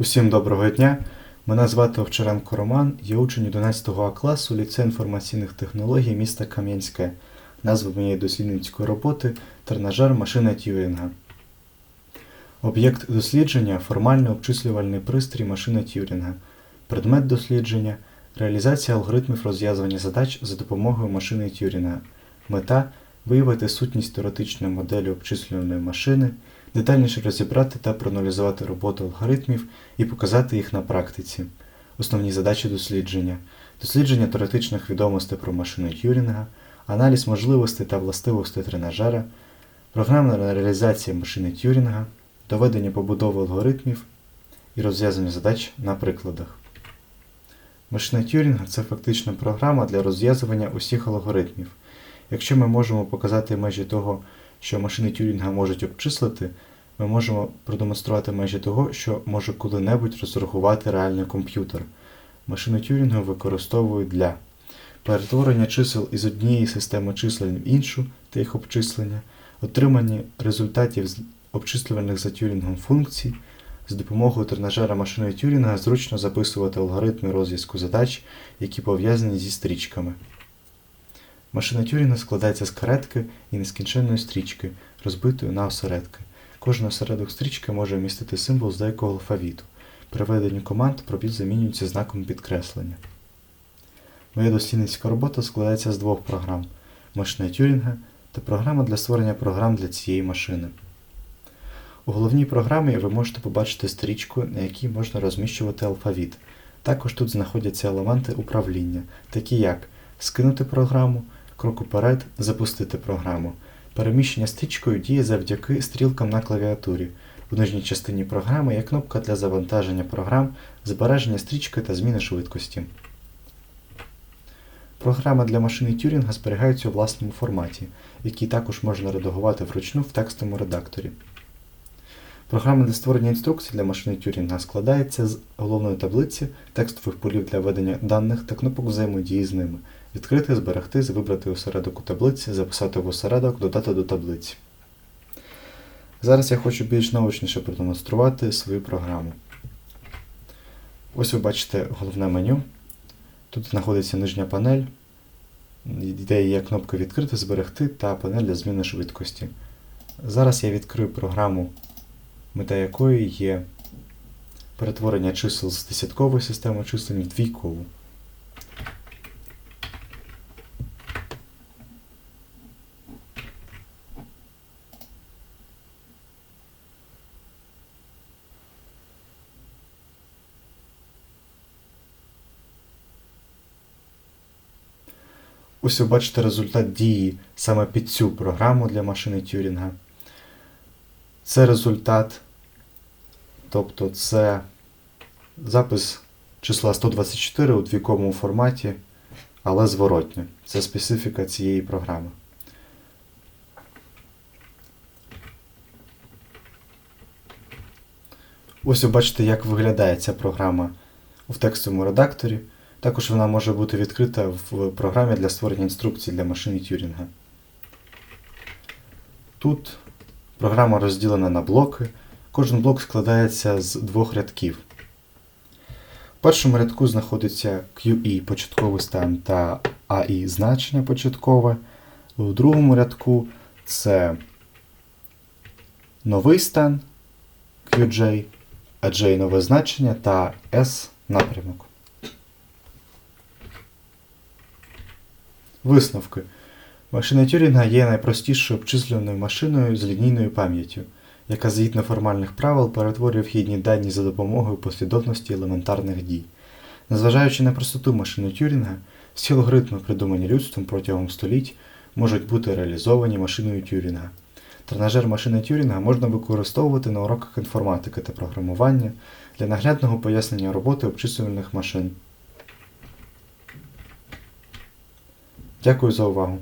Усім доброго дня. Мене звати Овчаренко Роман, я учень 11 А класу ліцею інформаційних технологій міста Кам'янське. Назва моєї дослідницької роботи тренажер машина Тюрінга. Об'єкт дослідження формальний обчислювальний пристрій машини Тюрінга. Предмет дослідження реалізація алгоритмів розв'язування задач за допомогою машини Тюрінга. Мета виявити сутність теоретичної моделі обчислювальної машини, детальніше розібрати та проаналізувати роботу алгоритмів і показати їх на практиці. Основні задачі дослідження: дослідження теоретичних відомостей про машину Тюрінга, аналіз можливостей та властивостей тренажера, програмна реалізація машини Тюрінга, доведення побудови алгоритмів і розв'язання задач на прикладах. Машина Тюрінга це фактично програма для розв'язування усіх алгоритмів. Якщо ми можемо показати межі того, що машини Тюрінга можуть обчислити, ми можемо продемонструвати межі того, що може коли-небудь розрахувати реальний комп'ютер. Машини Тюрінга використовують для перетворення чисел із однієї системи числень в іншу та їх обчислення, отримання результатів з обчислювальних за Тюрінгом функцій, з допомогою тренажера машини Тюрінга зручно записувати алгоритми розв'язку задач, які пов'язані зі стрічками. Машина Тюрінга складається з каретки і нескінченної стрічки, розбитої на осередки. Кожен осередок стрічки може містити символ з деякого алфавіту. При веденні команд пробіл замінюється знаком підкреслення. Моя дослідницька робота складається з двох програм машина Тюрінга та програма для створення програм для цієї машини. У головній програмі ви можете побачити стрічку, на якій можна розміщувати алфавіт. Також тут знаходяться елементи управління, такі як скинути програму, крок уперед, запустити програму. Переміщення стрічкою діє завдяки стрілкам на клавіатурі. В нижній частині програми є кнопка для завантаження програм, збереження стрічки та зміни швидкості. Програми для машини Тюрінга зберігаються у власному форматі, який також можна редагувати вручну в текстовому редакторі. Програма для створення інструкцій для машини Тюрінга складається з головної таблиці, текстових полів для введення даних та кнопок взаємодії з ними. Відкрити, зберегти, вибрати осередок у таблиці, записати в осередок, додати до таблиці. Зараз я хочу більш наочніше продемонструвати свою програму. Ось ви бачите головне меню. Тут знаходиться нижня панель, де є кнопка Відкрити, зберегти та панель для зміни швидкості. Зараз я відкрию програму, мета якої є перетворення чисел з десяткової системи числень в двійкову. Ось ви бачите результат дії саме під цю програму для машини Тюрінга. Це результат, тобто це запис числа 124 у двійковому форматі, але зворотньо. Це специфіка цієї програми. Ось ви бачите, як виглядає ця програма в текстовому редакторі. Також вона може бути відкрита в програмі для створення інструкцій для машини Тюрінга. Тут програма розділена на блоки. Кожен блок складається з двох рядків. В першому рядку знаходиться QE початковий стан та AI значення початкове. У другому рядку це новий стан QJ, а J нове значення та S напрямок. Висновки. Машина Тюрінга є найпростішою обчислюваною машиною з лінійною пам'яттю, яка згідно формальних правил перетворює вхідні дані за допомогою послідовності елементарних дій. Незважаючи на простоту машини Тюрінга, всі алгоритми, придумані людством протягом століть, можуть бути реалізовані машиною Тюрінга. Тренажер машини Тюрінга можна використовувати на уроках інформатики та програмування для наглядного пояснення роботи обчислювальних машин. Дякую за увагу!